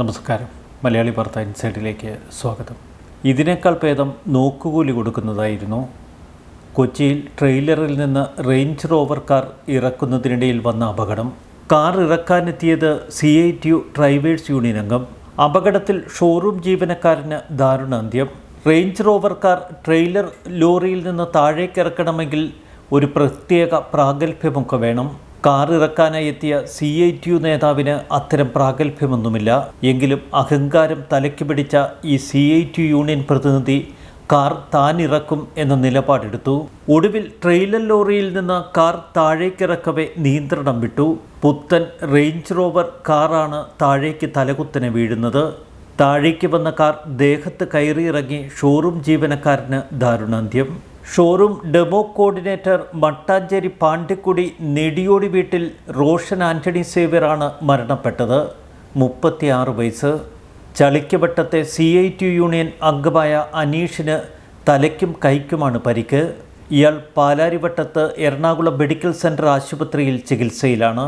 നമസ്കാരം. മലയാളി വാർത്ത ഇൻസൈഡിലേക്ക് സ്വാഗതം. ഇതിനേക്കാൾ ഭേദം നോക്കുകൂലി കൊടുക്കുന്നതായിരുന്നു. കൊച്ചിയിൽ ട്രെയിലറിൽ നിന്ന് റേഞ്ച് റോവർ കാർ ഇറക്കുന്നതിനിടയിൽ വന്ന അപകടം. Car ഇറക്കാനെത്തിയത് C I T U drivers union അംഗം. അപകടത്തിൽ ഷോറൂം ജീവനക്കാരന് ദാരുണാന്ത്യം റേഞ്ച് റോവർ കാർ ട്രെയിലർ ലോറിയിൽ നിന്ന് താഴേക്ക് ഇറക്കണമെങ്കിൽ ഒരു പ്രത്യേക പ്രാഗൽഭ്യമൊക്കെ വേണം. കാർ ഇറക്കാനായി എത്തിയ സി ഐ ടി യു നേതാവിന് അത്തരം പ്രാഗൽഭ്യമൊന്നുമില്ല. എങ്കിലും അഹങ്കാരം തലയ്ക്ക് പിടിച്ച ഈ സി ഐ ടി യൂണിയൻ പ്രതിനിധി കാർ താനിറക്കും എന്ന നിലപാടെടുത്തു. ഒടുവിൽ ട്രെയിലർ ലോറിയിൽ നിന്ന് കാർ താഴേക്കിറക്കവേ നിയന്ത്രണം വിട്ടു. പുത്തൻ റേഞ്ച് റോവർ കാറാണ് താഴേക്ക് തലകുത്തനെ വീഴുന്നത്. താഴേക്ക് വന്ന കാർ ദേഹത്ത് കയറിയിറങ്ങി ഷോറൂം ജീവനക്കാരന് ദാരുണാന്ത്യം. Showroom demo coordinator Mattancherry Pandikudi Nediyodi വീട്ടിൽ റോഷൻ ആന്റണി സേവ്യറാണ് മരണപ്പെട്ടത്. മുപ്പത്തിയാറ് വയസ്സ്. ചളിക്കവട്ടത്തെ സി ഐ ടി യൂണിയൻ അംഗമായ അനീഷിന് തലയ്ക്കും കൈക്കുമാണ് പരിക്ക്. ഇയാൾ പാലാരിവട്ടത്ത് എറണാകുളം മെഡിക്കൽ സെന്റർ ആശുപത്രിയിൽ ചികിത്സയിലാണ്.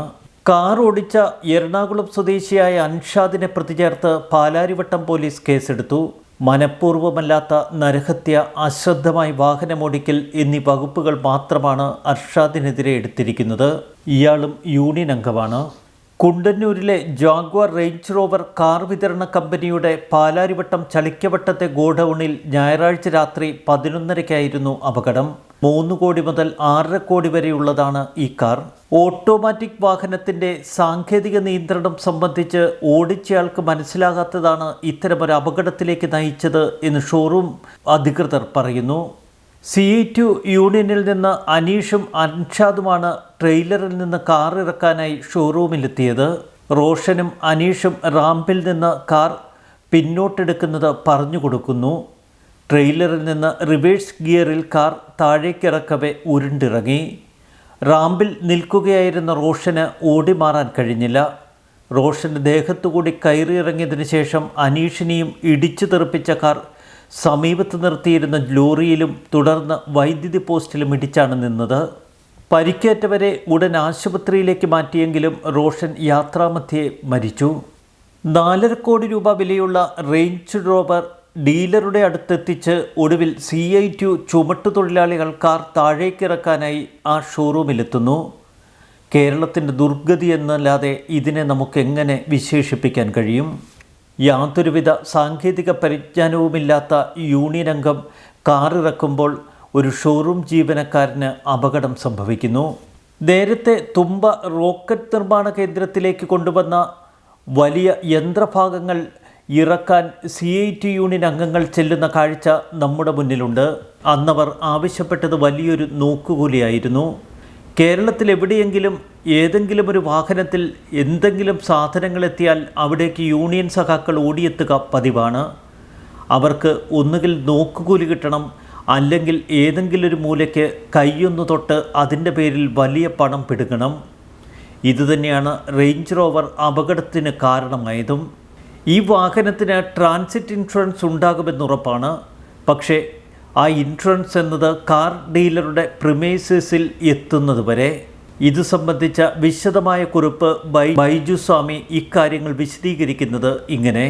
കാർ ഓടിച്ച എറണാകുളം സ്വദേശിയായ അൻഷാദിനെ പ്രതിചേർത്ത് പാലാരിവട്ടം പോലീസ് കേസെടുത്തു. മനഃപൂർവമല്ലാത്ത നരഹത്യ അശ്രദ്ധമായി വാഹനമോടിക്കൽ എന്നീ വകുപ്പുകൾ മാത്രമാണ് അർഷാദിനെതിരെ എടുത്തിരിക്കുന്നത്. ഇയാളും യൂണിയൻ അംഗമാണ്. കുണ്ടന്നൂരിലെ ജാഗ്വാർ റേഞ്ച് റോവർ കാർ വിതരണ കമ്പനിയുടെ പാലാരിവട്ടം ചളിക്കവട്ടത്തെ ഗോഡൌണിൽ ഞായറാഴ്ച രാത്രി പതിനൊന്നരയ്ക്കായിരുന്നു അപകടം. മൂന്ന് കോടി മുതൽ ആറര കോടി വരെയുള്ളതാണ് ഈ കാർ. ഓട്ടോമാറ്റിക് വാഹനത്തിന്റെ സാങ്കേതിക നിയന്ത്രണം സംബന്ധിച്ച് ഓടിച്ചയാൾക്ക് മനസ്സിലാകാത്തതാണ് ഇത്തരമൊരു അപകടത്തിലേക്ക് നയിച്ചത് എന്ന് ഷോറൂം അധികൃതർ പറയുന്നു. സി ടു യൂണിയനിൽ നിന്ന് അനീഷും അൻഷാദുമാണ് ട്രെയിലറിൽ നിന്ന് കാർ ഇറക്കാനായി ഷോറൂമിലെത്തിയത്. റോഷനും അനീഷും റാമ്പിൽ നിന്ന് കാർ പിന്നോട്ടെടുക്കുന്നത് പറഞ്ഞു കൊടുക്കുന്നു. ട്രെയിലറിൽ നിന്ന് റിവേഴ്സ് ഗിയറിൽ കാർ താഴേക്കിറക്കവെ ഉരുണ്ടിറങ്ങി. റാമ്പിൽ നിൽക്കുകയായിരുന്ന റോഷന് ഓടിമാറാൻ കഴിഞ്ഞില്ല. റോഷന്റെ ദേഹത്തുകൂടി കയറിയിറങ്ങിയതിന് ശേഷം അനീഷിനെയും ഇടിച്ചു തെറിപ്പിച്ച കാർ സമീപത്ത് നിർത്തിയിരുന്ന ലോറിയിലും തുടർന്ന് വൈദ്യുതി പോസ്റ്റിലും ഇടിച്ചാണ് നിന്നത്. പരിക്കേറ്റവരെ ഉടൻ ആശുപത്രിയിലേക്ക് മാറ്റിയെങ്കിലും റോഷൻ യാത്രാമധ്യേ മരിച്ചു. നാലര കോടി രൂപ വിലയുള്ള റേഞ്ച് റോവർ ഡീലറുടെ അടുത്തെത്തിച്ച് ഒടുവിൽ സി ഐ ടു ചുമട്ടുതൊഴിലാളികൾ കാർ താഴേക്കിറക്കാനായി ആ ഷോറൂമിലെത്തുന്നു. കേരളത്തിന്റെ ദുർഗതി എന്നല്ലാതെ ഇതിനെ നമുക്ക് എങ്ങനെ വിശേഷിപ്പിക്കാൻ കഴിയും? യാതൊരുവിധ സാങ്കേതിക പരിജ്ഞാനവുമില്ലാത്ത യൂണിയൻ അംഗം കാറിറക്കുമ്പോൾ ഒരു ഷോറൂം ജീവനക്കാരന് അപകടം സംഭവിക്കുന്നു. നേരത്തെ തുമ്പ റോക്കറ്റ് നിർമ്മാണ കേന്ദ്രത്തിലേക്ക് കൊണ്ടുവന്ന വലിയ യന്ത്രഭാഗങ്ങൾ ഇറക്കാൻ സി ഐ ടി യൂണിയൻ അംഗങ്ങൾ ചെല്ലുന്ന കാഴ്ച നമ്മുടെ മുന്നിലുണ്ട്. അന്നവർ ആവശ്യപ്പെട്ടത് വലിയൊരു നോക്കുകൂലിയായിരുന്നു. കേരളത്തിൽ എവിടെയെങ്കിലും ഏതെങ്കിലും ഒരു വാഹനത്തിൽ എന്തെങ്കിലും സാധനങ്ങൾ എത്തിയാൽ അവിടേക്ക് യൂണിയൻ സഖാക്കൾ ഓടിയെത്തുക പതിവാണ്. അവർക്ക് ഒന്നുകിൽ നോക്കുകൂലി കിട്ടണം അല്ലെങ്കിൽ ഏതെങ്കിലും ഒരു മൂലയ്ക്ക് കൈയൊന്നു തൊട്ട് അതിന്റെ പേരിൽ വലിയ പണം പിടുങ്ങണം. ഇതുതന്നെയാണ് റേഞ്ച് റോവർ അപകടത്തിന് കാരണമായതും. ഈ വാഹനത്തിന് ട്രാൻസിറ്റ് ഇൻഷുറൻസ് ഉണ്ടാകുമെന്നുറപ്പാണ് പക്ഷേ ആ ഇൻഷുറൻസ് എന്നത് കാർ ഡീലറുടെ പ്രിമേസസിൽ എത്തുന്നത് വരെ. ഇത് സംബന്ധിച്ച വിശദമായ കുറിപ്പ് ബൈ ബൈജു സ്വാമി ഇക്കാര്യങ്ങൾ വിശദീകരിക്കുന്നത് ഇങ്ങനെ.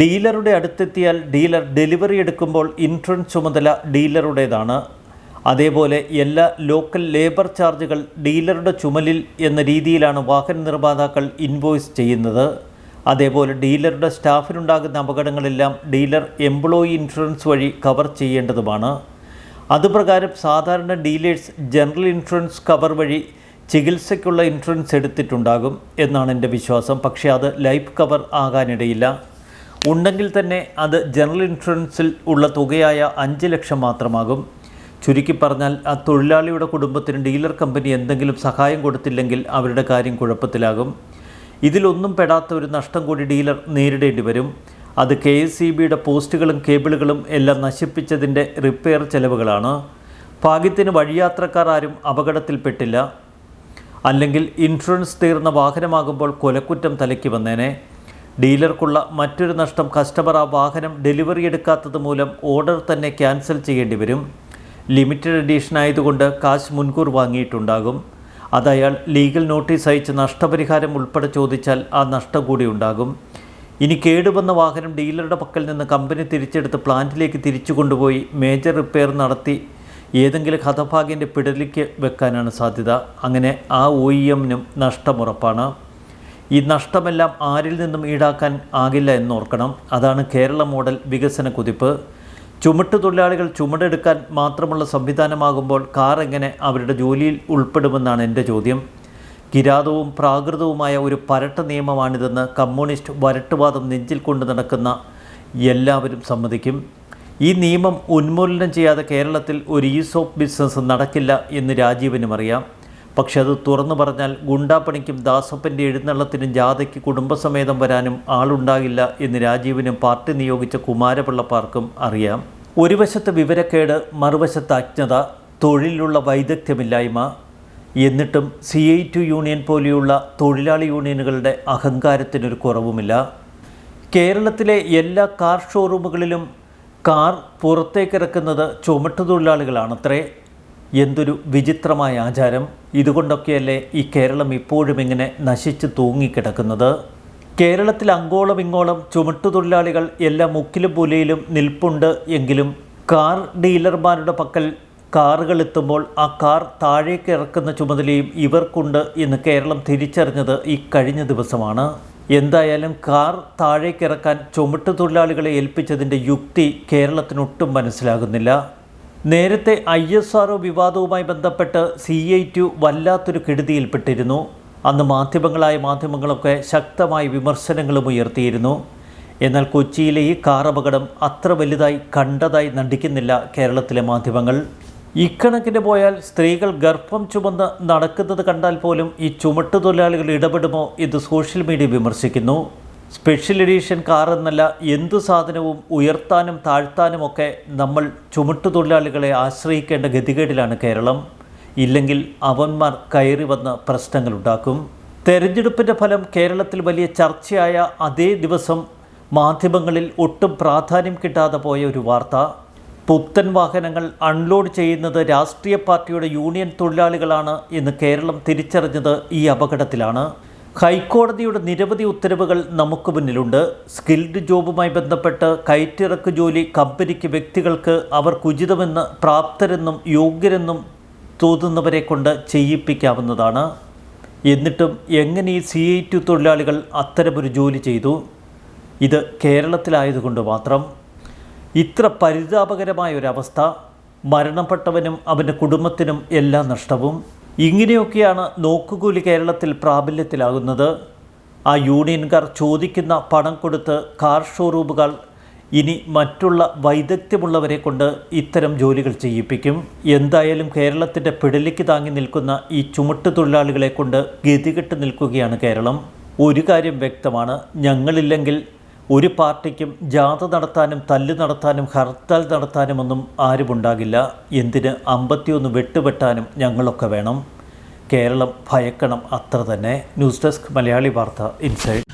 ഡീലറുടെ അടുത്തെത്തിയാൽ ഡീലർ ഡെലിവറി എടുക്കുമ്പോൾ ഇൻഷുറൻസ് ചുമതല ഡീലറുടേതാണ്. അതേപോലെ എല്ലാ ലോക്കൽ ലേബർ ചാർജുകൾ ഡീലറുടെ ചുമലിൽ എന്ന രീതിയിലാണ് വാഹന നിർമ്മാതാക്കൾ ഇൻവോയ്സ് ചെയ്യുന്നത്. അതേപോലെ ഡീലറുടെ സ്റ്റാഫിനുണ്ടാകുന്ന അപകടങ്ങളെല്ലാം ഡീലർ എംപ്ലോയി ഇൻഷുറൻസ് വഴി കവർ ചെയ്യേണ്ടതുമാണ്. അതുപ്രകാരം സാധാരണ ഡീലേഴ്സ് ജനറൽ ഇൻഷുറൻസ് കവർ വഴി ചികിത്സയ്ക്കുള്ള ഇൻഷുറൻസ് എടുത്തിട്ടുണ്ടാകും എന്നാണ് എന്റെ വിശ്വാസം. പക്ഷേ അത് ലൈഫ് കവർ ആകാനിടയില്ല. ഉണ്ടെങ്കിൽ തന്നെ അത് ജനറൽ ഇൻഷുറൻസിൽ ഉള്ള തുകയായ അഞ്ച് ലക്ഷം മാത്രമാകും. ചുരുക്കി പറഞ്ഞാൽ ആ തൊഴിലാളിയുടെ കുടുംബത്തിന് ഡീലർ കമ്പനി എന്തെങ്കിലും സഹായം കൊടുത്തില്ലെങ്കിൽ അവരുടെ കാര്യം കുഴപ്പത്തിലാകും. ഇതിലൊന്നും പെടാത്ത ഒരു നഷ്ടം കൂടി ഡീലർ നേരിടേണ്ടി വരും. അത് കെ എസ് സി ബിയുടെ പോസ്റ്റുകളും കേബിളുകളും എല്ലാം നശിപ്പിച്ചതിന്റെ റിപ്പയർ ചെലവുകളാണ്. ഭാഗ്യത്തിന് വഴിയാത്രക്കാർ ആരും അപകടത്തിൽപ്പെട്ടില്ല. അല്ലെങ്കിൽ ഇൻഷുറൻസ് തീർന്ന വാഹനമാകുമ്പോൾ കൊലക്കുറ്റം തലയ്ക്ക് വന്നേനെ. ഡീലർക്കുള്ള മറ്റൊരു നഷ്ടം കസ്റ്റമർ ആ വാഹനം ഡെലിവറി എടുക്കാത്തത് മൂലം ഓർഡർ തന്നെ ക്യാൻസൽ ചെയ്യേണ്ടി വരും. ലിമിറ്റഡ് എഡീഷൻ ആയതുകൊണ്ട് കാശ് മുൻകൂർ വാങ്ങിയിട്ടുണ്ടാകും. അത് അയാൾ ലീഗൽ നോട്ടീസ് അയച്ച് നഷ്ടപരിഹാരം ഉൾപ്പെടെ ചോദിച്ചാൽ ആ നഷ്ടം കൂടി ഉണ്ടാകും. ഇനി കേടുവന്ന വാഹനം ഡീലറുടെ പക്കൽ നിന്ന് കമ്പനി തിരിച്ചെടുത്ത് പ്ലാന്റിലേക്ക് തിരിച്ചു കൊണ്ടുപോയി മേജർ റിപ്പയർ നടത്തി ഏതെങ്കിലും ഹതഭാഗ്യന്റെ പിടലിക്ക് വെക്കാനാണ് സാധ്യത. അങ്ങനെ ആ ഒ ഇ എമ്മിനും നഷ്ടമുറപ്പാണ് ഈ നഷ്ടമെല്ലാം ആരിൽ നിന്നും ഈടാക്കാൻ ആകില്ല എന്നോർക്കണം അതാണ് കേരള മോഡൽ വികസന കുതിപ്പ്. ചുമട്ട് തൊഴിലാളികൾ ചുമടെടുക്കാൻ മാത്രമുള്ള സംവിധാനമാകുമ്പോൾ കാർ എങ്ങനെ അവരുടെ ജോലിയിൽ ഉൾപ്പെടുമെന്നാണ് എന്റെ ചോദ്യം. കിരാതവും പ്രാകൃതവുമായ ഒരു പരട്ട നിയമമാണിതെന്ന് കമ്മ്യൂണിസ്റ്റ് വരട്ടുവാദം നെഞ്ചിൽ കൊണ്ട് നടക്കുന്ന എല്ലാവരും സമ്മതിക്കും. ഈ നിയമം ഉന്മൂലനം ചെയ്യാതെ കേരളത്തിൽ ഒരു ഈസ് ഓഫ് ബിസിനസ് നടക്കില്ല എന്ന് രാജീവനും അറിയാം. പക്ഷെ അത് തുറന്നു പറഞ്ഞാൽ ഗുണ്ടാപ്പണിക്കും ദാസപ്പന്റെ എഴുന്നള്ളത്തിനും ജാഥയ്ക്ക് കുടുംബസമേതം വരാനും ആളുണ്ടാകില്ല എന്ന് രാജീവിനും പാർട്ടി നിയോഗിച്ച കുമാരപിള്ളപ്പാർക്കും അറിയാം. ഒരു വശത്ത് വിവരക്കേട് മറുവശത്ത് അജ്ഞത തൊഴിലിലുള്ള വൈദഗ്ധ്യമില്ലായ്മ. എന്നിട്ടും സി ഐ ടു യൂണിയൻ പോലെയുള്ള തൊഴിലാളി യൂണിയനുകളുടെ അഹങ്കാരത്തിനൊരു കുറവുമില്ല. കേരളത്തിലെ എല്ലാ കാർ ഷോറൂമുകളിലും കാർ പുറത്തേക്കിറക്കുന്നത് ചുമട്ടുതൊഴിലാളികളാണത്രേ എന്തൊരു വിചിത്രമായ ആചാരം. ഇതുകൊണ്ടൊക്കെയല്ലേ ഈ കേരളം ഇപ്പോഴും ഇങ്ങനെ നശിച്ച് തൂങ്ങിക്കിടക്കുന്നത്? കേരളത്തിൽ അങ്കോളം ഇങ്ങോളം ചുമട്ടുതൊഴിലാളികൾ എല്ലാ മുക്കിലും പുലയിലും നിൽപ്പുണ്ട് എങ്കിലും കാർ ഡീലർമാരുടെ പക്കൽ കാറുകൾ എത്തുമ്പോൾ ആ കാർ താഴേക്ക് ഇറക്കുന്ന ചുമതലയും ഇവർക്കുണ്ട് എന്ന് കേരളം തിരിച്ചറിഞ്ഞത് ഈ കഴിഞ്ഞ ദിവസമാണ്. എന്തായാലും കാർ താഴേക്കിറക്കാൻ ചുമട്ടുതൊഴിലാളികളെ ഏൽപ്പിച്ചതിന്റെ യുക്തി കേരളത്തിനൊട്ടും മനസ്സിലാകുന്നില്ല. നേരത്തെ ഐ എസ് ആർ വിവാദവുമായി ബന്ധപ്പെട്ട് സി ഐ ടു വല്ലാത്തൊരു കെടുതിയിൽപ്പെട്ടിരുന്നു. അന്ന് മാധ്യമങ്ങളായ മാധ്യമങ്ങളൊക്കെ ശക്തമായ വിമർശനങ്ങളും ഉയർത്തിയിരുന്നു. എന്നാൽ കൊച്ചിയിലെ ഈ കാർ അപകടം അത്ര വലുതായി കണ്ടതായി നടിക്കുന്നില്ല കേരളത്തിലെ മാധ്യമങ്ങൾ. ഇക്കണക്കിന് പോയാൽ സ്ത്രീകൾ ഗർഭം ചുമന്ന് നടക്കുന്നത് കണ്ടാൽ പോലും ഈ ചുമട്ടുതൊഴിലാളികൾ ഇടപെടുമോ ഇത് സോഷ്യൽ മീഡിയ വിമർശിക്കുന്നു. സ്പെഷ്യൽ എഡീഷൻ കാർ എന്നല്ല എന്തു സാധനവും ഉയർത്താനും താഴ്ത്താനുമൊക്കെ നമ്മൾ ചുമട്ടുതൊഴിലാളികളെ ആശ്രയിക്കേണ്ട ഗതികേടിലാണ് കേരളം. ഇല്ലെങ്കിൽ അവന്മാർ കയറി വന്ന് പ്രശ്നങ്ങളുണ്ടാക്കും തെരഞ്ഞെടുപ്പിന്റെ ഫലം കേരളത്തിൽ വലിയ ചർച്ചയായ അതേ ദിവസം മാധ്യമങ്ങളിൽ ഒട്ടും പ്രാധാന്യം കിട്ടാതെ പോയ ഒരു വാർത്ത. പുത്തൻ വാഹനങ്ങൾ അൺലോഡ് ചെയ്യുന്നത് രാഷ്ട്രീയ പാർട്ടിയുടെ യൂണിയൻ തൊഴിലാളികളാണ് എന്ന് കേരളം തിരിച്ചറിഞ്ഞത് ഈ അപകടത്തിലാണ്. ഹൈക്കോടതിയുടെ നിരവധി ഉത്തരവുകൾ നമുക്ക് മുന്നിലുണ്ട്. സ്കിൽഡ് ജോബുമായി ബന്ധപ്പെട്ട് കയറ്റിറക്ക് ജോലി കമ്പനിക്ക് വ്യക്തികൾക്ക് അവർക്ക് ഉചിതമെന്ന് പ്രാപ്തരെന്നും യോഗ്യരെന്നും തോന്നുന്നവരെ കൊണ്ട് ചെയ്യിപ്പിക്കാവുന്നതാണ്. എന്നിട്ടും എങ്ങനെ ഈ സി ഐ ടി തൊഴിലാളികൾ അത്തരമൊരു ജോലി ചെയ്തു? ഇത് കേരളത്തിലായതുകൊണ്ട് മാത്രം. ഇത്ര പരിതാപകരമായ ഒരവസ്ഥ മരണപ്പെട്ടവനും അവന്റെ കുടുംബത്തിനും എല്ലാ നഷ്ടവും. ഇങ്ങനെയൊക്കെയാണ് നോക്കുകൂലി കേരളത്തിൽ പ്രാബല്യത്തിലാകുന്നത്. ആ യൂണിയൻകാർ ചോദിക്കുന്ന പണം കൊടുത്ത് കാർ ഷോറൂമുകൾ ഇനി മറ്റുള്ള വൈദഗ്ധ്യമുള്ളവരെ കൊണ്ട് ഇത്തരം ജോലികൾ ചെയ്യിപ്പിക്കും. എന്തായാലും കേരളത്തിന്റെ പിടലിക്ക് താങ്ങി നിൽക്കുന്ന ഈ ചുമട്ട് തൊഴിലാളികളെ കൊണ്ട് ഗതികെട്ട് നിൽക്കുകയാണ് കേരളം. ഒരു കാര്യം വ്യക്തമാണ് ഞങ്ങളില്ലെങ്കിൽ ഒരു പാർട്ടിക്കും ജാഥ നടത്താനും തല്ല് നടത്താനും ഹർത്താൽ നടത്താനുമൊന്നും ആരുമുണ്ടാകില്ല. എന്തിന് അമ്പത്തിയൊന്ന് വെട്ടുപെട്ടാനും ഞങ്ങളൊക്കെ വേണം. കേരളം ഭയക്കണം അത്ര തന്നെ. ന്യൂസ് ഡെസ്ക് മലയാളി വാർത്ത ഇൻസൈഡ്.